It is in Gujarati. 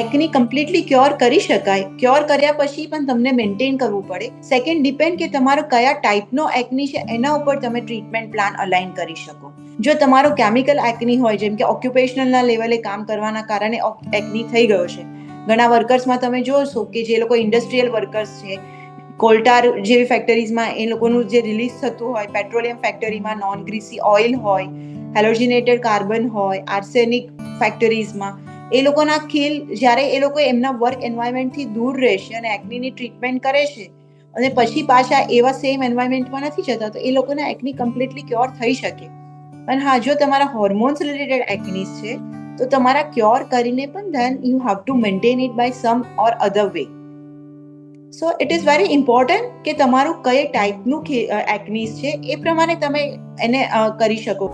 એકની કમ્પ્લીટલી ક્યોર કરી શકાય. ક્યોર કર્યા પછી પણ તમને મેન્ટેન કરવું પડે. સેકન્ડ ડિપેન્ડ કે તમારો કયા ટાઈપનો એકની છે, એના ઉપર તમે ટ્રીટમેન્ટ પ્લાન અલાઇન કરી શકો. જો તમારો કેમિકલ એકની હોય, જેમ કે ઓક્યુપેશનલના લેવલે કામ કરવાના કારણે એકની થઈ ગયો છે. ઘણા વર્કર્સમાં તમે જોશો કે જે લોકો ઇન્ડસ્ટ્રીયલ વર્કર્સ છે, કોલ્ટાર જેવી ફેક્ટરીઝમાં એ લોકોનું જે રિલીઝ થતું હોય પેટ્રોલિયમ ફેક્ટરીમાં નોન ગ્રીસી ઓઇલ હોય હેલોજિનેટેડ કાર્બન હોય આર્સેનિક ફેક્ટરીઝમાં એ લોકોના ખીલ, જ્યારે એ લોકો એમના વર્ક એન્વાયરમેન્ટથી દૂર રહેશે અને એક્નિની ટ્રીટમેન્ટ કરે છે, અને પછી પાછા એવા સેમ એન્વાયરમેન્ટમાં નથી જતા, તો એ લોકોના એક્ની કમ્પ્લીટલી ક્યોર થઈ શકે. પણ હા, જો તમારા હોર્મોન્સ રિલેટેડ એકનીસ છે, તો તમારા ક્યોર કરીને પણ then you have to maintain it by some or other way so it is very important કે તમારું કઈ ટાઈપનું એકનીસ છે, એ પ્રમાણે તમે એને કરી શકો.